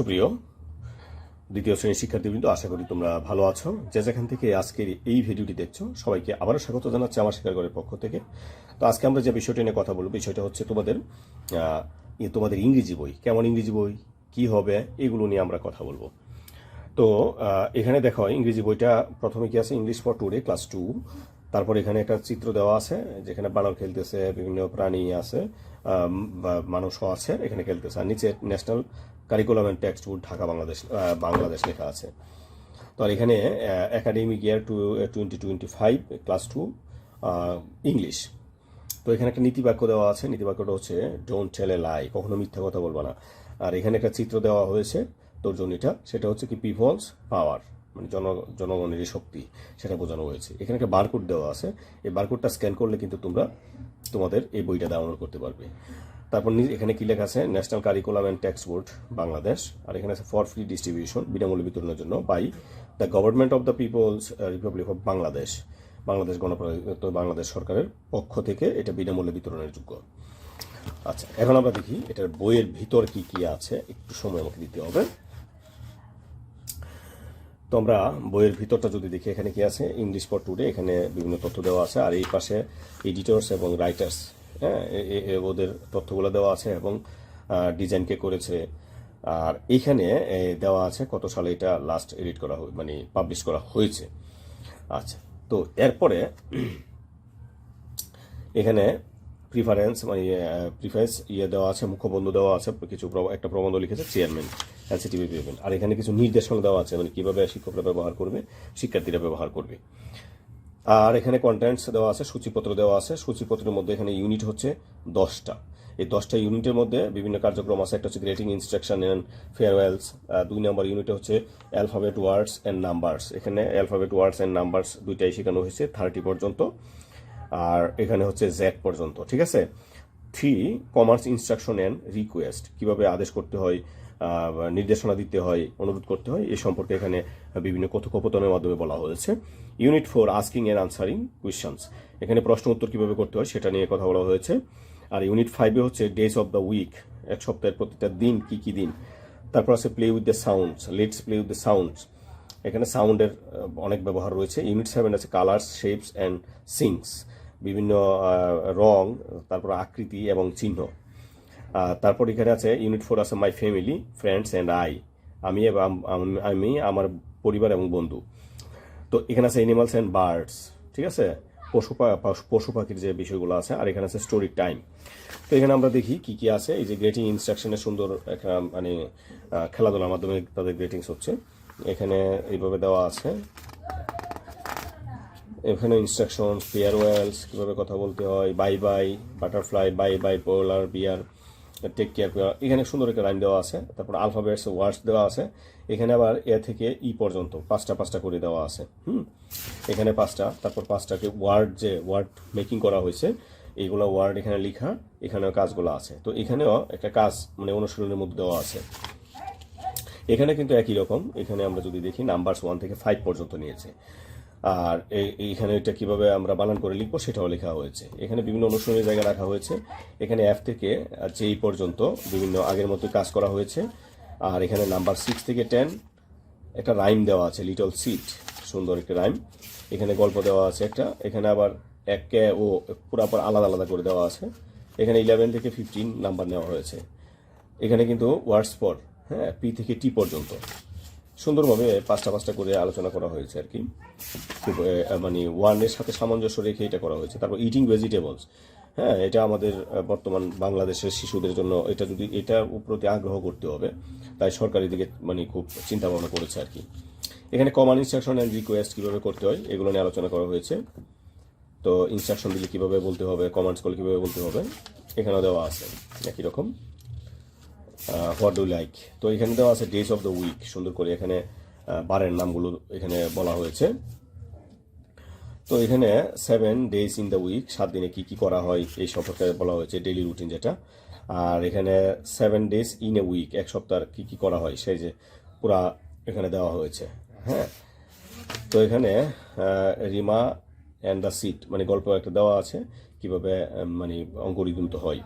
সুপ্রিয় দ্বিতীয় শ্রেণির শিক্ষার্থীবৃন্দ, আশা করি তোমরা ভালো আছো। যে যেখান থেকে আজকের এই ভিডিওটি দেখছ, সবাইকে আবারও স্বাগত জানাচ্ছি আমার শিক্ষাগরের পক্ষ থেকে। তো আজকে আমরা যে বিষয়টি নিয়ে কথা বলব, বিষয়টা হচ্ছে তোমাদের তোমাদের ইংরেজি বই। কেমন ইংরেজি বই? কি হবে? এগুলো নিয়ে আমরা কথা বলব। তো এখানে দেখো, ইংরেজি বইটা প্রথমে কি আছে? English for today class two তারপর এখানে একটা চিত্র দেওয়া আছে, যেখানে বানর খেলতেছে, বিভিন্ন প্রাণী আছে মানুষও আছে, এখানে খেলতেছে। আর নিচে national curriculum and textbook Dhaka Bangladesh Bangladesh লেখা আছে। তো আর এখানে academic year two twenty twenty five class two English তো এখানে একটা নীতিবাক্য দেওয়া আছে, নীতিবাক্যটা হচ্ছে ডোন্ট টেল এ লাই কখনো মিথ্যা কথা বলবা না। আর এখানে একটা চিত্র দেওয়া হয়েছে, তোর জন্যটা সেটা হচ্ছে কি পিপলস পাওয়ার মানে জন জনগণের শক্তি, সেটা বোঝানো হয়েছে। এখানে একটা বারকোড দেওয়া আছে, এই বারকোডটা স্ক্যান করলে কিন্তু তোমরা তোমাদের এই বইটা ডাউনলোড করতে পারবে। তারপর এখানে কি লেখা আছে? National curriculum and tax board Bangladesh আর এখানে আছে ফর ফ্রি ডিস্ট্রিবিউশন বিনামূল্যে বিতরণের জন্য by the government of the people's republic of Bangladesh Bangladesh গণপ্রজাতন্ত্র Bangladesh সরকারের পক্ষ থেকে এটা বিনামূল্যে বিতরণের যোগ্য। আচ্ছা এখন আমরা দেখি এটার বইয়ের ভিতর কি কি আছে। একটু সময় আমাকে দিতে হবে। তো আমরা বইয়ের ভিতরটা যদি দেখি, এখানে কি আছে? ইংলিশ ফর টুডে এখানে বিভিন্ন তথ্য দেওয়া আছে। আর এই পাশে এডিটর্স এবং রাইটার্স হ্যাঁ ওদের তথ্যগুলো দেওয়া আছে এবং ডিজাইন কে করেছে। আর এইখানে দেওয়া আছে কত সালে এটা লাস্ট এডিট করা মানে পাবলিশ করা হয়েছে। আচ্ছা তো এরপরে এখানে প্রিফারেন্স মানে প্রিফারেন্স ইয়ে দেওয়া আছে, মুখবন্ধু দেওয়া আছে, কিছু একটা প্রবন্ধ লিখেছে চেয়ারম্যান এলসিটিভি পেমেন্ট আর এখানে কিছু নির্দেশনা দেওয়া আছে মানে কীভাবে শিক্ষকরা ব্যবহার করবে, শিক্ষার্থীরা ব্যবহার করবে। আর এখানে কন্টেন্টস দেওয়া আছে, সূচিপত্র দেওয়া আছে। সূচিপত্রের মধ্যে এখানে ইউনিট হচ্ছে দশটা। এই দশটা ইউনিটের মধ্যে বিভিন্ন কার্যক্রম আছে। একটা হচ্ছে গ্রেটিং ইনস্ট্রাকশন অ্যান্ড ফেয়ারওয়েলস দুই নম্বর ইউনিটে হচ্ছে অ্যালফাবেট ওয়ার্ডস অ্যান্ড নাম্বারস এখানে অ্যালফাবেট ওয়ার্ডস অ্যান্ড নাম্বারস দুইটাই শেখানো হয়েছে থার্টি পর্যন্ত। আর এখানে হচ্ছে জ্যাক পর্যন্ত, ঠিক আছে? Three commands instruction and request কীভাবে আদেশ করতে হয়? নির্দেশনা দিতে হয়, অনুরোধ করতে হয়। এই সম্পর্কে এখানে বিভিন্ন কথোপকথনের মাধ্যমে বলা হয়েছে। Unit four asking and answering questions এখানে প্রশ্ন উত্তর কীভাবে করতে হয় সেটা নিয়ে কথা বলা হয়েছে। আর ইউনিট ফাইভে হচ্ছে ডেজ অফ দ্য উইক এক সপ্তাহের প্রতিটা দিন, কি কি দিন। তারপর আছে play with the sounds let's play with the sounds এখানে সাউন্ডের অনেক ব্যবহার রয়েছে। ইউনিট সেভেন আছে কালার্স শেপস অ্যান্ড সিংস বিভিন্ন রং, তারপর আকৃতি এবং চিহ্ন। তারপর এখানে আছে ইউনিট ফোর আছে my family friends and I আমি আম- আমি আমার পরিবার এবং বন্ধু। তো এখানে আছে অ্যানিমালস অ্যান্ড বার্ডস ঠিক আছে? পশু- পশু পাখির যে বিষয়গুলো আছে, আর এখানে আছে স্টোরি টাইম তো এখানে আমরা দেখি কি কি আছে, এই যে গ্রেটিং ইনস্ট্রাকশনের সুন্দর একটা মানে খেলাধুলার মাধ্যমে তাদের গ্রেটিংস হচ্ছে। এখানে এইভাবে দেওয়া আছে। এখানে ইনস্ট্রাকশন ফেয়ারওয়েলস কীভাবে কথা বলতে হয় bye bye butterfly bye bye polar bear take care করা। এখানে সুন্দর একটা লাইন দেওয়া আছে, তারপর আলফাবেটস ওয়ার্ডস দেওয়া আছে। এখানে আবার এ থেকে ই পর্যন্ত পাঁচটা পাঁচটা করে দেওয়া আছে, হুম? এখানে পাঁচটা, তারপর পাঁচটাকে ওয়ার্ড যে ওয়ার্ড মেকিং করা হয়েছে, এইগুলো ওয়ার্ড এখানে লেখা, এখানেও কাজগুলো আছে। তো এখানেও একটা কাজ মানে অনুশীলনের মধ্যে দেওয়া আছে। এখানে কিন্তু একই রকম, এখানে আমরা যদি দেখি নাম্বারস ওয়ান থেকে ফাইভ পর্যন্ত নিয়েছে। আর এই- এইখানে এটা কীভাবে আমরা বানান করে লিখব সেটাও লেখা হয়েছে। এখানে বিভিন্ন অনুশীলনের জায়গা রাখা হয়েছে। এখানে এফ থেকে যেই পর্যন্ত বিভিন্ন আগের মতো কাজ করা হয়েছে। আর এখানে নাম্বার সিক্স থেকে টেন একটা রাইম দেওয়া আছে লিটল সিট সুন্দর একটা রাইম এখানে গল্প দেওয়া আছে একটা। এখানে আবার একে ও পুরাপুর আলাদা আলাদা করে দেওয়া আছে। এখানে ইলেভেন থেকে ফিফটিন নাম্বার নেওয়া হয়েছে। এখানে কিন্তু ওয়ার্ডস পর হ্যাঁ পি থেকে টি পর্যন্ত। সুন্দরভাবে পাঁচটা পাঁচটা করে আলোচনা করা হয়েছে আর কি। মানে ওয়ানের সাথে সামঞ্জস্য রেখে এটা করা হয়েছে। তারপর ইটিং ভেজিটেবলস হ্যাঁ এটা আমাদের বর্তমান বাংলাদেশের শিশুদের জন্য এটা যদি এটার প্রতি আগ্রহ করতে হবে, তাই সরকারি দিকে মানে খুব চিন্তা ভাবনা করেছে আর কি। এখানে কমান ইনস্ট্রাকশন অ্যান্ড রিকোয়েস্ট কীভাবে করতে হয়, এগুলো নিয়ে আলোচনা করা হয়েছে। তো ইনস্ট্রাকশন দিলে কীভাবে বলতে হবে কমান্ডস করলে কীভাবে বলতে হবে, এখানেও দেওয়া আছে, একই রকম। হোয়াট ডু লাইক তো এখানে দেওয়া আছে ডেজ অফ দ্য উইক সুন্দর করে এখানে বারের নামগুলো এখানে বলা হয়েছে। তো এখানে seven days in the week সাত দিনে কি কি করা হয়, এই সম্পর্কে বলা হয়েছে ডেইলি রুটিন যেটা। আর এখানে seven days in a week এক সপ্তাহ কি কি করা হয়, সেই যে পুরা এখানে দেওয়া হয়েছে হ্যাঁ। তো এখানে রিমা অ্যান্ড দ্য সিট মানে গল্প একটা দেওয়া আছে, কীভাবে মানে অঙ্ক হয়।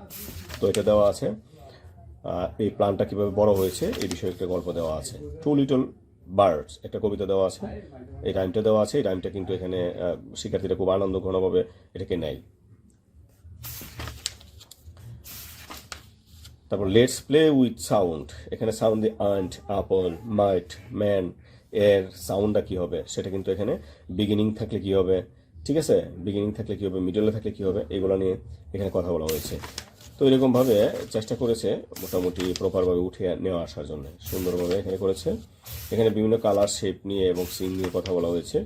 তো এটা দেওয়া আছে। এই প্ল্যানটা কীভাবে বড় হয়েছে, এই বিষয়ে একটা গল্প দেওয়া আছে। টু লিটল বার্ডস একটা কবিতা দেওয়া আছে। এই রাইমটা দেওয়া আছে, এই রাইমটা কিন্তু এখানে শিক্ষার্থীরা খুব আনন্দ ঘনভাবে এটাকে নেয়। তারপর লেটস প্লে উইথ সাউন্ড এখানে sound the ant apple mite man এর সাউন্ডটা কি হবে, সেটা কিন্তু এখানে বিগিনিং থাকলে কি হবে, ঠিক আছে? বিগিনিং থাকলে কি হবে মিডলে থাকলে কি হবে, এগুলো নিয়ে এখানে কথা বলা হয়েছে। তো এরকমভাবে চেষ্টা করেছে মোটামুটি প্রপারভাবে উঠে নেওয়া আসার জন্য। সুন্দরভাবে এখানে করেছে। এখানে বিভিন্ন কালার শেপ নিয়ে এবং সিন নিয়ে কথা বলা হয়েছে।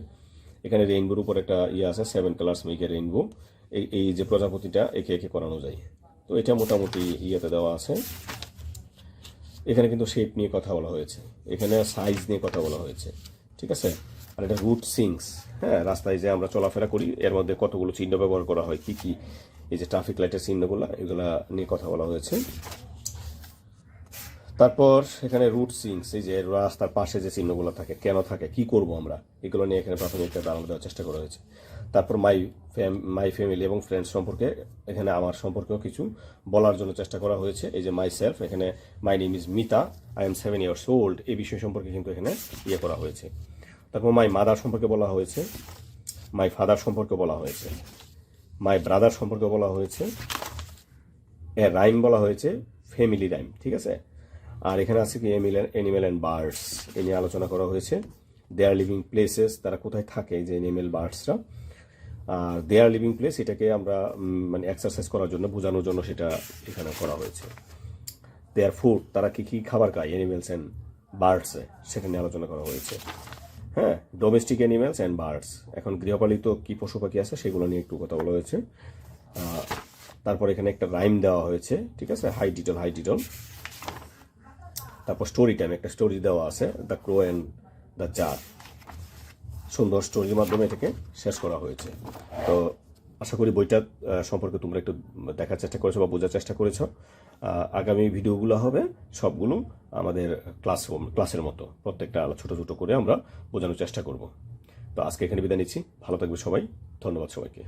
এখানে রেইনবোর উপর একটা ইয়ে আছে সেভেন কালার্স মেক রেইনবো এই এই যে প্রজাপতিটা একে একে করানো যায়। তো এটা মোটামুটি ইয়েতে দেওয়া আছে। এখানে কিন্তু শেপ নিয়ে কথা বলা হয়েছে। এখানে সাইজ নিয়ে কথা বলা হয়েছে। ঠিক আছে? আর এটা রুট সিংস হ্যাঁ? রাস্তায় যে আমরা চলাফেরা করি, এর মধ্যে কতগুলো চিহ্ন ব্যবহার করা হয়? কি কি? এই যে ট্রাফিক লাইটের চিহ্নগুলো, এগুলো নিয়ে কথা বলা হয়েছে। তারপর এখানে রুট সিংস এই যে রাস্তার পাশে যে চিহ্নগুলো থাকে, কেন থাকে, কি করব আমরা, এগুলো নিয়ে এখানে প্রাথমিক ধারণা দেওয়ার চেষ্টা করা হয়েছে। তারপর মাই মাই ফ্যামিলি এবং ফ্রেন্ডস সম্পর্কে এখানে আমার সম্পর্কেও কিছু বলার জন্য চেষ্টা করা হয়েছে। এই যে মাই সেলফ এখানে my name is Mita I am seven years old এই বিষয় সম্পর্কে কিন্তু এখানে ইয়ে করা হয়েছে। তারপর মাই মাদার সম্পর্কে বলা হয়েছে মাই ফাদার সম্পর্কে বলা হয়েছে মাই ব্রাদার সম্পর্কে বলা হয়েছে এর রাইম বলা হয়েছে ফ্যামিলি রাইম ঠিক আছে? আর এখানে আছে কি এনিমেল অ্যান্ড বার্ডস এ নিয়ে আলোচনা করা হয়েছে। দে আর লিভিং প্লেসেস তারা কোথায় থাকে, যে এনিমেল বার্ডসরা আর দে আর লিভিং প্লেস এটাকে আমরা মানে এক্সারসাইজ করার জন্য, বোঝানোর জন্য সেটা এখানে করা হয়েছে। দেয়ার ফুড তারা কী কী খাবার খায় এনিমেলস অ্যান্ড বার্ডসে সেটা নিয়ে আলোচনা করা হয়েছে। হ্যাঁ ডোমেস্টিক অ্যানিমেলস অ্যান্ড বার্ডস এখন গৃহপালিত কি পশু পাখি আছে, সেগুলো নিয়ে একটু কথা বলা হয়েছে। তারপর এখানে একটা রাইম দেওয়া হয়েছে, ঠিক আছে? হাই ডিটল হাই ডিটল তারপর স্টোরি টাইম একটা স্টোরি দেওয়া আছে the crow and the jar সুন্দর স্টোরির মাধ্যমে এটাকে শেষ করা হয়েছে। তো আশা করি বইটা সম্পর্কে তোমরা একটু দেখার চেষ্টা করেছ বা বোঝার চেষ্টা করেছ। আগামী ভিডিওগুলো হবে সবগুলো আমাদের ক্লাস ক্লাসের মতো। প্রত্যেকটা ছোট ছোট করে আমরা বোঝানোর চেষ্টা করব। তো আজকে এখানে বিদায় নিচ্ছি। ভালো থাকবে সবাই। ধন্যবাদ সবাইকে।